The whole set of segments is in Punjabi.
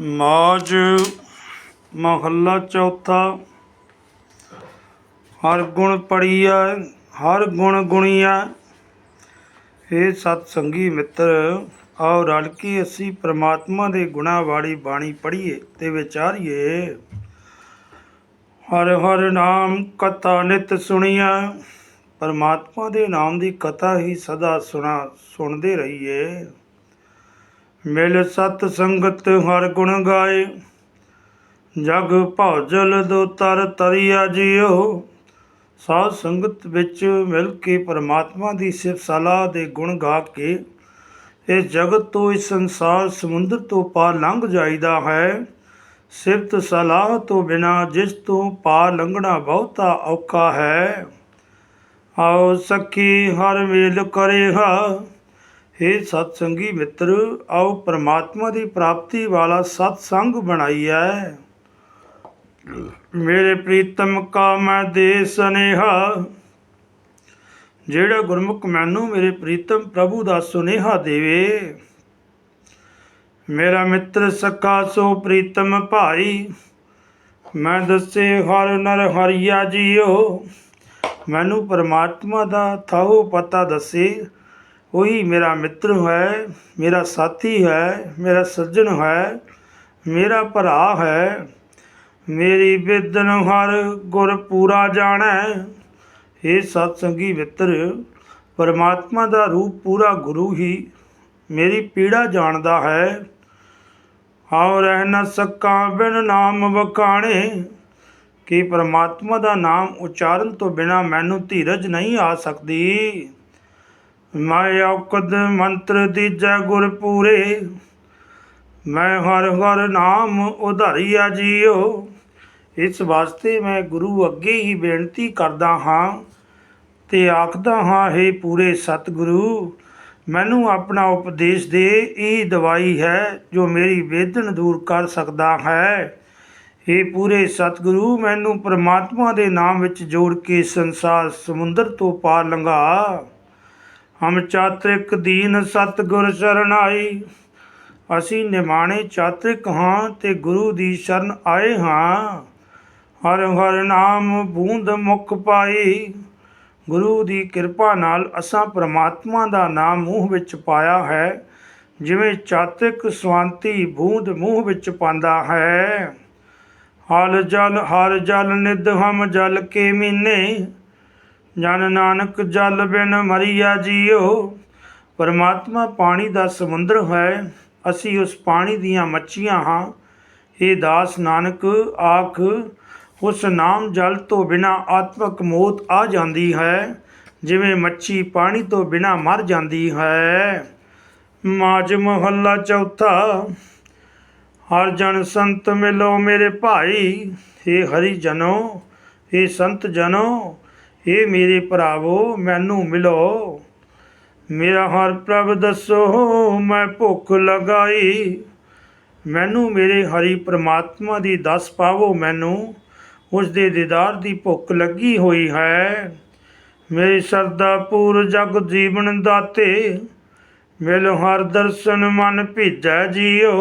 ਮਾਜ ਮਹੱਲਾ ਚੌਥਾ। ਹਰ ਗੁਣ ਪੜੀਆ ਹਰ ਗੁਣ ਗੁਣੀਆ ਇਹ ਸਤ ਸੰਗੀ ਮਿੱਤਰ, ਆਓ ਰਲ ਕੇ ਅਸੀਂ ਪ੍ਰਮਾਤਮਾ ਦੇ ਗੁਣਾਂ ਵਾਲੀ ਬਾਣੀ ਪੜ੍ਹੀਏ ਤੇ ਵਿਚਾਰੀਏ। ਹਰ ਹਰ ਨਾਮ ਕਥਾ ਨਿਤ ਸੁਣੀਆ ਪਰਮਾਤਮਾ ਦੇ ਨਾਮ ਦੀ ਕਥਾ ਹੀ ਸਦਾ ਸੁਣਾ ਸੁਣਦੇ ਰਹੀਏ। ਮਿਲ ਸਤ ਸੰਗਤ ਹਰ ਗੁਣ ਗਾਏ। ਜਗ ਭੌਜਲ ਦੋ ਤਰ ਤਰੀਆ ਜਿਉ ਸਾਧ ਸੰਗਤ ਵਿੱਚ ਮਿਲ ਕੇ ਪਰਮਾਤਮਾ ਦੀ ਸਿਫਤ ਸਲਾਹ ਦੇ ਗੁਣ ਗਾ ਕੇ ਇਸ ਜਗਤ ਤੋਂ, ਇਸ ਸੰਸਾਰ ਸਮੁੰਦਰ ਤੋਂ ਪਾਰ ਲੰਘ ਜਾਈਦਾ ਹੈ। ਸਿਫਤ ਸਲਾਹ ਤੋਂ ਬਿਨਾ ਜਿਸ ਤੋਂ ਪਾਰ ਲੰਘਣਾ ਬਹੁਤਾ ਔਖਾ ਹੈ। ਆਓ ਸਖੀ ਹਰ ਮੇਲ ਕਰੇਹਾ ਹੇ। ਸਤ ਸੰਗੀ ਮਿੱਤਰ, ਆਓ ਪ੍ਰਮਾਤਮਾ ਦੀ ਪ੍ਰਾਪਤੀ ਵਾਲਾ ਸਤ ਸੰਗ ਬਣਾਈਐ। ਮੇਰੇ ਪ੍ਰੀਤਮ ਕਾ ਮੈਂ ਦੇ ਸਨੇਹਾ। ਜਿਹੜਾ ਗੁਰਮੁਖ ਮੈਨੂੰ ਮੇਰੇ ਪ੍ਰੀਤਮ ਪ੍ਰਭੂ ਦਾ ਸੁਨੇਹਾ ਦੇਵੇ। ਮੇਰਾ ਮਿੱਤਰ ਸਖਾ ਸੋ ਪ੍ਰੀਤਮ ਭਾਈ, ਮੈਂ ਦੱਸੇ ਹਰ ਨਰ ਹਰੀਆ ਜੀਓ। ਮੈਨੂੰ ਪਰਮਾਤਮਾ ਦਾ ਥਾਉ ਪਤਾ ਦੱਸੇ। ਉਹੀ ਮੇਰਾ ਮਿੱਤਰ ਹੈ, ਮੇਰਾ ਸਾਥੀ ਹੈ, ਮੇਰਾ ਸੱਜਣ ਹੈ, ਮੇਰਾ ਭਰਾ ਹੈ। ਮੇਰੀ ਬੇਦਨ ਹਰ ਗੁਰ ਪੂਰਾ ਜਾਣੈ। ਇਹ ਸਤ ਸੰਗੀ ਮਿੱਤਰ, ਪਰਮਾਤਮਾ ਦਾ ਰੂਪ ਪੂਰਾ ਗੁਰੂ ਹੀ ਮੇਰੀ ਪੀੜਾ ਜਾਣਦਾ ਹੈ। ਆਉ ਰਹਿ ਨ ਸਕਾਂ ਬਿਨ ਨਾਮ ਵਕਾਣੇ ਕਿ ਪਰਮਾਤਮਾ ਦਾ ਨਾਮ ਉਚਾਰਨ ਤੋਂ ਬਿਨਾ ਮੈਨੂੰ ਧੀਰਜ ਨਹੀਂ ਆ ਸਕਦੀ? ਮੈਂ ਔਕਦ ਮੰਤਰ ਦੀਜੈ ਗੁਰ ਪੂਰੇ। ਮੈਂ ਹਰ ਹਰ ਨਾਮ ਉਧਾਰੀਆ ਜੀਓ। ਇਸ ਵਾਸਤੇ ਮੈਂ ਗੁਰੂ ਅੱਗੇ ਹੀ ਬੇਨਤੀ ਕਰਦਾ ਹਾਂ ਤੇ ਆਖਦਾ ਹਾਂ हे ਪੂਰੇ ਸਤਿਗੁਰੂ, ਮੈਨੂੰ ਆਪਣਾ ਉਪਦੇਸ਼ ਦੇ ਇਹ ਦਵਾਈ ਹੈ ਜੋ ਮੇਰੀ ਵੇਦਨ ਦੂਰ ਕਰ ਸਕਦਾ ਹੈ। हे ਪੂਰੇ ਸਤਿਗੁਰੂ, ਮੈਨੂੰ ਪ੍ਰਮਾਤਮਾ ਦੇ ਨਾਮ ਵਿੱਚ ਜੋੜ ਕੇ ਸੰਸਾਰ ਸਮੁੰਦਰ ਤੋਂ ਪਾਰ ਲੰਘਾ। ਹਮ ਚਾਤ੍ਰਿਕ ਦੀਨ ਸਤਿਗੁਰ ਸਰਣਾਈ। ਅਸੀਂ ਨਿਮਾਣੇ ਚਾਤ੍ਰਿਕ ਹਾਂ ਤੇ ਗੁਰੂ ਦੀ ਸ਼ਰਨ ਆਏ ਹਾਂ। ਹਰ ਹਰ ਨਾਮ ਬੂੰਦ ਮੁਖ ਪਾਈ। ਗੁਰੂ ਦੀ ਕਿਰਪਾ ਨਾਲ ਅਸਾਂ ਪ੍ਰਮਾਤਮਾ ਦਾ ਨਾਮ ਮੂੰਹ ਵਿੱਚ ਪਾਇਆ ਹੈ। ਜਿਵੇਂ ਚਾਤ੍ਰਿਕ ਸਵਾਂਤੀ ਬੂੰਦ ਮੂੰਹ ਵਿੱਚ ਪਾਉਂਦਾ ਹੈ। ਹਲ ਜਲ ਹਰ ਜਲ ਨਿਧ ਹਮ ਜਲ ਕੇ ਮੀਨੇ। ਜਨ ਨਾਨਕ ਜਲ ਬਿਨ ਮਰੀਆ ਜੀਓ। ਪਰਮਾਤਮਾ ਪਾਣੀ ਦਾ ਸਮੁੰਦਰ ਹੈ, ਅਸੀਂ ਉਸ ਪਾਣੀ ਦੀਆਂ ਮੱਛੀਆਂ ਹਾਂ। ਇਹ ਦਾਸ ਨਾਨਕ, ਆਖ, ਉਸ ਨਾਮ ਜਲ ਤੋਂ ਬਿਨਾ ਆਤਮਕ ਮੌਤ ਆ ਜਾਂਦੀ ਹੈ, ਜਿਵੇਂ ਮੱਛੀ ਪਾਣੀ ਤੋਂ ਬਿਨਾ ਮਰ ਜਾਂਦੀ ਹੈ। ਮਾਜ ਮਹੱਲਾ ਚੌਥਾ, ਹਰ ਜਨ ਸੰਤ ਮਿਲੋ ਮੇਰੇ ਭਾਈ। हे ਹਰੀ ਜਨੋ हे ਸੰਤ ਜਨੋ हे ਮੇਰੇ ਭਰਾਵੋ ਮੈਨੂੰ ਮਿਲੋ ਮੇਰਾ ਹਰ ਪ੍ਰਭ ਦੱਸੋ ਮੈਂ ਭੁੱਖ ਲਗਾਈ ਮੈਨੂੰ ਮੇਰੇ ਹਰੀ ਪ੍ਰਮਾਤਮਾ ਦੀ ਦੱਸ ਪਾਵੋ ਮੈਨੂੰ ਉਸ ਦੇ ਦੀਦਾਰ ਦੀ ਭੁੱਖ ਲੱਗੀ ਹੋਈ ਹੈ ਮੇਰੀ ਸਰਦਾ ਪੂਰ ਜਗ ਜੀਵਨ ਦਾਤੇ ਮਿਲ ਹਰ ਦਰਸ਼ਨ ਮਨ ਭੀਜੈ ਜੀਓ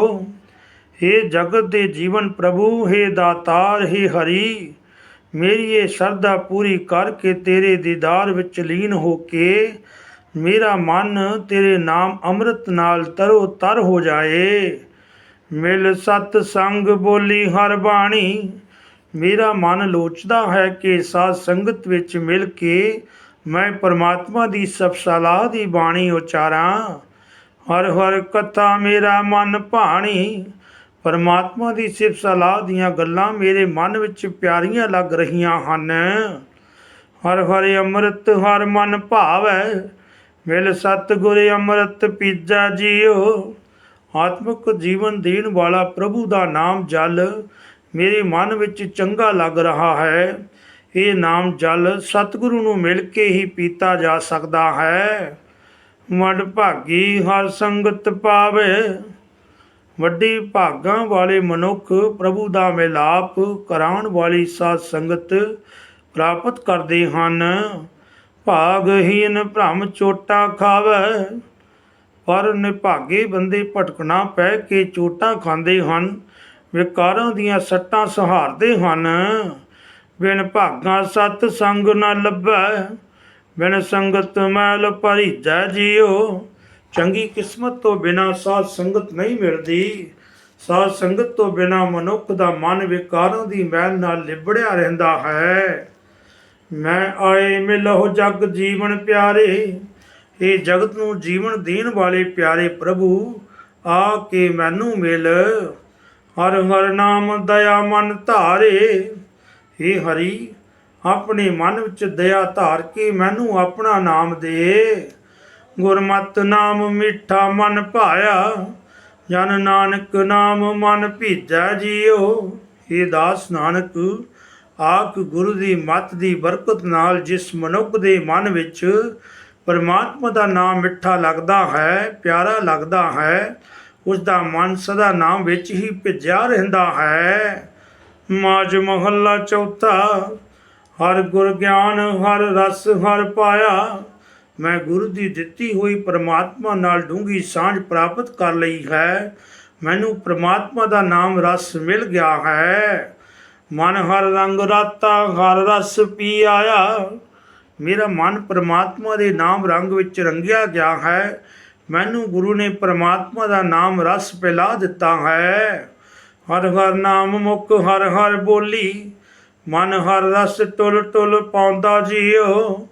हे ਜਗਤ ਦੇ ਜੀਵਨ ਪ੍ਰਭੂ हे ਦਾਤਾਰ हे ਹਰੀ ਮੇਰੀ ਇਹ ਸ਼ਰਧਾ ਪੂਰੀ ਕਰਕੇ ਤੇਰੇ ਦੀਦਾਰ ਵਿੱਚ ਲੀਨ ਹੋ ਕੇ ਮੇਰਾ ਮਨ ਤੇਰੇ ਨਾਮ ਅੰਮ੍ਰਿਤ ਨਾਲ ਤਰੋ ਤਰ ਹੋ ਜਾਏ। ਮਿਲ ਸਤ ਸੰਗ ਬੋਲੀ ਹਰ ਬਾਣੀ। ਮੇਰਾ ਮਨ ਲੋਚਦਾ ਹੈ ਕਿ ਸਾਧ ਸੰਗਤ ਵਿੱਚ ਮਿਲ ਕੇ ਮੈਂ ਪਰਮਾਤਮਾ ਦੀ ਸਭ ਸਲਾਹ ਦੀ ਬਾਣੀ ਉਚਾਰਾਂ। ਹਰ ਹਰ ਕਥਾ ਮੇਰਾ ਮਨ ਭਾਣੀ। ਪਰਮਾਤਮਾ ਦੀ ਸਿਫਤ ਸਲਾਹ ਦੀਆਂ ਗੱਲਾਂ ਮੇਰੇ ਮਨ ਵਿੱਚ ਪਿਆਰੀਆਂ ਲੱਗ ਰਹੀਆਂ ਹਨ। ਹਰ ਹਰ ਅੰਮ੍ਰਿਤ ਹਰ ਮਨ ਭਾਵੈ, ਮਿਲ ਸਤਿਗੁਰ ਅੰਮ੍ਰਿਤ ਪੀਜਾ ਜੀਓ ਆਤਮਿਕ ਜੀਵਨ ਦੇਣ ਵਾਲਾ ਪ੍ਰਭੂ ਦਾ ਨਾਮ ਜਲ ਮੇਰੇ ਮਨ ਵਿੱਚ ਚੰਗਾ ਲੱਗ ਰਿਹਾ ਹੈ। ਇਹ ਨਾਮ ਜਲ ਸਤਿਗੁਰੂ ਨੂੰ ਮਿਲ ਕੇ ਹੀ ਪੀਤਾ ਜਾ ਸਕਦਾ ਹੈ। ਮਨ ਭਾਗੀ ਹਰ ਸੰਗਤ ਪਾਵੇ ਵੱਡੇ ਭਾਗਾਂ ਵਾਲੇ ਮਨੁੱਖ ਪ੍ਰਭੂ ਦਾ ਮਿਲਾਪ ਕਰਾਉਣ ਵਾਲੀ ਸਾਧ ਸੰਗਤ ਪ੍ਰਾਪਤ ਕਰਦੇ ਹਨ। ਭਾਗਹੀਨ ਭ੍ਰਮ ਚੋਟਾ ਖਾਵੇ, ਪਰ ਨਿਭਾਗੇ ਬੰਦੇ ਭਟਕਣਾ ਪੈ ਕੇ ਚੋਟਾਂ ਖਾਂਦੇ ਹਨ। ਵਿਕਾਰਾਂ ਦੀਆਂ ਸੱਟਾਂ ਸਹਾਰਦੇ ਹਨ। ਬਿਨ ਭਾਗਾ ਸਤ ਸੰਗ ਨਾ ਲੱਭੈ, ਬਿਨ ਸੰਗਤ ਮੈਲ ਭਰੀਜੈ ਜੀਓ। ਚੰਗੀ ਕਿਸਮਤ ਤੋਂ ਬਿਨਾ ਸਾਧ ਸੰਗਤ ਨਹੀਂ ਮਿਲਦੀ। ਸਾਧ ਸੰਗਤ ਤੋਂ ਬਿਨਾ ਮਨੁੱਖ ਦਾ ਮਨ ਵਿਕਾਰਾਂ ਦੀ ਮੈਲ ਨਾਲ ਲਿਬੜਿਆ ਰਹਿੰਦਾ ਹੈ। ਮੈਂ ਆਏ ਮਿਲੋ ਜਗ ਜੀਵਨ ਪਿਆਰੇ। ਇਹ ਜਗਤ ਨੂੰ ਜੀਵਨ ਦੇਣ ਵਾਲੇ ਪਿਆਰੇ ਪ੍ਰਭੂ ਆ ਕੇ ਮੈਨੂੰ ਮਿਲ। ਹਰ ਹਰ ਨਾਮ ਦਇਆ ਮਨ ਧਾਰੇ। हे ਹਰੀ, ਆਪਣੇ ਮਨ ਵਿੱਚ ਦਇਆ ਧਾਰ ਕੇ ਮੈਨੂੰ ਆਪਣਾ ਨਾਮ ਦੇ। ਗੁਰਮਤਿ ਨਾਮ ਮਿੱਠਾ ਮਨ ਭਾਇਆ, ਜਨ ਨਾਨਕ ਨਾਮ ਮਨ ਭੀਜੈ ਜੀਓ हे ਦਾਸ ਨਾਨਕ, ਆਖ ਗੁਰੂ ਦੀ ਮੱਤ ਦੀ ਬਰਕਤ ਨਾਲ ਜਿਸ ਮਨੁੱਖ ਦੇ ਮਨ ਵਿੱਚ ਪਰਮਾਤਮਾ ਦਾ ਨਾਮ ਮਿੱਠਾ ਲੱਗਦਾ ਹੈ, ਪਿਆਰਾ ਲੱਗਦਾ ਹੈ, ਉਸ ਦਾ ਮਨ ਸਦਾ ਨਾਮ ਵਿੱਚ ਹੀ ਭਿੱਜਿਆ ਰਹਿੰਦਾ ਹੈ। ਮਾਜ ਮਹੱਲਾ ਚੌਥਾ, ਹਰ ਗੁਰ ਗਿਆਨ ਹਰ ਰਸ ਹਰ ਪਾਇਆ ਮੈਂ ਗੁਰੂ ਦੀ ਦਿੱਤੀ ਹੋਈ ਪ੍ਰਮਾਤਮਾ ਨਾਲ ਡੂੰਗੀ ਸਾਂਝ ਪ੍ਰਾਪਤ ਕਰ ਲਈ ਹੈ। ਮੈਨੂੰ ਪ੍ਰਮਾਤਮਾ ਦਾ ਨਾਮ ਰਸ ਮਿਲ ਗਿਆ ਹੈ। ਮਨ ਹਰ ਰੰਗ ਰਾਤਾ, ਹਰ ਰਸ ਪੀ ਆਇਆ। ਮੇਰਾ ਮਨ ਪ੍ਰਮਾਤਮਾ ਦੇ ਨਾਮ ਰੰਗ ਵਿੱਚ ਰੰਗਿਆ ਗਿਆ ਹੈ। ਮੈਨੂੰ ਗੁਰੂ ਨੇ ਪ੍ਰਮਾਤਮਾ ਦਾ ਨਾਮ ਰਸ ਪਿਲਾ ਦਿੱਤਾ ਹੈ। ਹਰ ਹਰ ਨਾਮ ਮੁਖ ਹਰ ਹਰ ਬੋਲੀ। ਮਨ ਹਰ ਰਸ ਟੁਲ ਟੁਲ ਪਾਉਂਦਾ ਜੀਓ।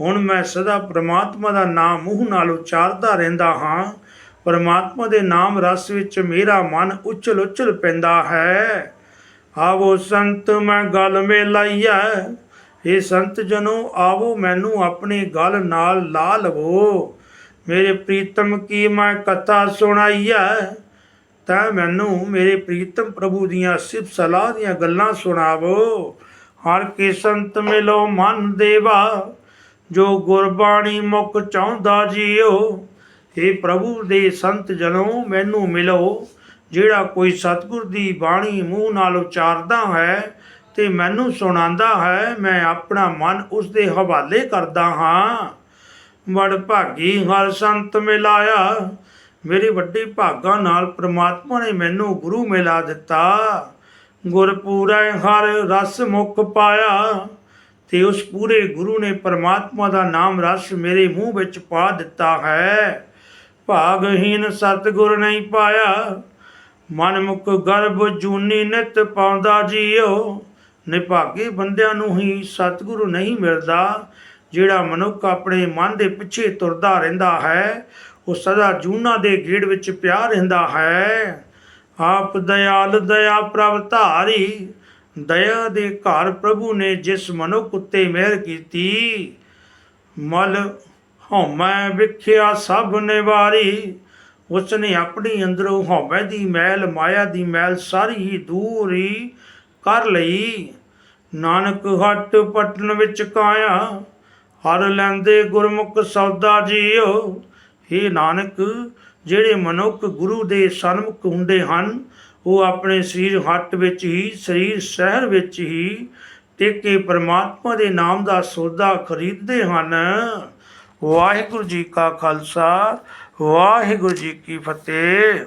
ਹੁਣ ਮੈਂ ਸਦਾ ਪ੍ਰਮਾਤਮਾ ਦਾ ਨਾਮ ਮੂੰਹ ਨਾਲ ਉਚਾਰਦਾ ਰਹਿੰਦਾ ਹਾਂ। ਪਰਮਾਤਮਾ ਦੇ ਨਾਮ ਰਸ ਵਿੱਚ ਮੇਰਾ ਮਨ ਉਛਲ ਉਛਲ ਪੈਂਦਾ ਹੈ। ਆਵੋ ਸੰਤ, ਮੈਂ ਗਲ ਮੇਲਾਈਐ। ਇਹ ਸੰਤ ਜਨੋ, ਆਵੋ ਮੈਨੂੰ ਆਪਣੇ ਗਲ ਨਾਲ ਲਾ ਲਵੋ ਮੇਰੇ ਪ੍ਰੀਤਮ ਕੀ ਮੈਂ ਕਥਾ ਸੁਣਾਈਐ? ਤਾਂ ਮੈਨੂੰ ਮੇਰੇ ਪ੍ਰੀਤਮ ਪ੍ਰਭੂ ਦੀਆਂ ਸਿਫਤ ਸਲਾਹ ਦੀਆਂ ਗੱਲਾਂ ਸੁਣਾਵੋ। ਹਰ ਕੇ ਸੰਤ ਮਿਲੋ ਮਨ ਦੇਵਾ। ਜੋ ਗੁਰਬਾਣੀ ਮੁਖ ਚਾਹੁੰਦਾ ਜੀਓ हे ਪ੍ਰਭੂ ਦੇ ਸੰਤ ਜਨੋ, ਮੈਨੂੰ ਮਿਲੋ। ਜਿਹੜਾ ਕੋਈ ਸਤਿਗੁਰ ਦੀ ਬਾਣੀ ਮੂੰਹ ਨਾਲ ਉਚਾਰਦਾ ਹੈ ਤੇ ਮੈਨੂੰ ਸੁਣਾਉਂਦਾ ਹੈ, ਮੈਂ ਆਪਣਾ ਮਨ ਉਸ ਦੇ ਹਵਾਲੇ ਕਰਦਾ ਹਾਂ। ਵਡ ਭਾਗੀ ਹਰ ਸੰਤ ਮਿਲਾਇਆ, ਮੇਰੇ ਵੱਡੇ ਭਾਗਾਂ ਨਾਲ ਪ੍ਰਮਾਤਮਾ ਨੇ ਮੈਨੂੰ ਗੁਰੂ ਮਿਲਾ ਦਿੱਤਾ। ਗੁਰਪੂਰੈ ਹਰ ਰਸ ਮੁਖ ਪਾਇਆ ਤੇ ਉਸ ਪੂਰੇ ਗੁਰੂ ਨੇ ਪਰਮਾਤਮਾ ਦਾ ਨਾਮ ਰਸ ਮੇਰੇ ਮੂੰਹ ਵਿੱਚ ਪਾ ਦਿੱਤਾ ਹੈ। ਭਾਗਹੀਨ ਸਤਿਗੁਰ ਨਹੀਂ ਪਾਇਆ। ਮਨ ਮੁਖ ਗਰਭ ਜੂਨੀ ਨਿਤ ਪਾਉਂਦਾ ਜੀਓ। ਨਿਭਾਗੇ ਬੰਦਿਆਂ ਨੂੰ ਹੀ ਸਤਿਗੁਰੂ ਨਹੀਂ ਮਿਲਦਾ। ਜਿਹੜਾ ਮਨੁੱਖ ਆਪਣੇ ਮਨ ਦੇ ਪਿੱਛੇ ਤੁਰਦਾ ਰਹਿੰਦਾ ਹੈ, ਉਹ ਸਦਾ ਜੂਨਾ ਦੇ ਗੇੜ ਵਿੱਚ ਪਿਆ ਰਹਿੰਦਾ ਹੈ। ਆਪ ਦਇਆਲ ਦਇਆ ਪ੍ਰਭ ਧਾਰੀ। ਦਇਆ ਦੇ ਘਰ ਪ੍ਰਭੂ ਨੇ ਜਿਸ ਮਨੁੱਖ ਉੱਤੇ ਮਿਹਰ ਕੀਤੀ, ਮਲ ਹਉਮੈ ਵਿਖਿਆ ਸਭ ਨਿਵਾਰੀ। ਉਸ ਨੇ ਆਪਣੀ ਅੰਦਰੋਂ ਹਉਮੈ ਦੀ ਮੈਲ, ਮਾਇਆ ਦੀ ਮੈਲ ਸਾਰੀ ਹੀ ਦੂਰ ਹੀ ਕਰ ਲਈ। ਨਾਨਕ ਹੱਟ ਪਟਨ ਵਿੱਚ ਕਾਇਆ, ਹਰ ਲੈਂਦੇ ਗੁਰਮੁਖ ਸੌਦਾ ਜੀਓ। हे ਨਾਨਕ, ਜਿਹੜੇ ਮਨੁੱਖ ਗੁਰੂ ਦੇ ਸਨਮੁਖ ਹੁੰਦੇ ਹਨ ਉਹ ਆਪਣੇ ਸਰੀਰ ਹੱਟ ਵਿੱਚ ਹੀ, ਸਰੀਰ ਸ਼ਹਿਰ ਵਿੱਚ ਹੀ ਟੇਕੇ ਪ੍ਰਮਾਤਮਾ ਦੇ ਨਾਮ ਦਾ ਸੌਦਾ ਖਰੀਦਦੇ ਹਨ। ਵਾਹਿਗੁਰੂ ਜੀ ਕਾ ਖਾਲਸਾ, ਵਾਹਿਗੁਰੂ ਜੀ ਕੀ ਫਤਿਹ।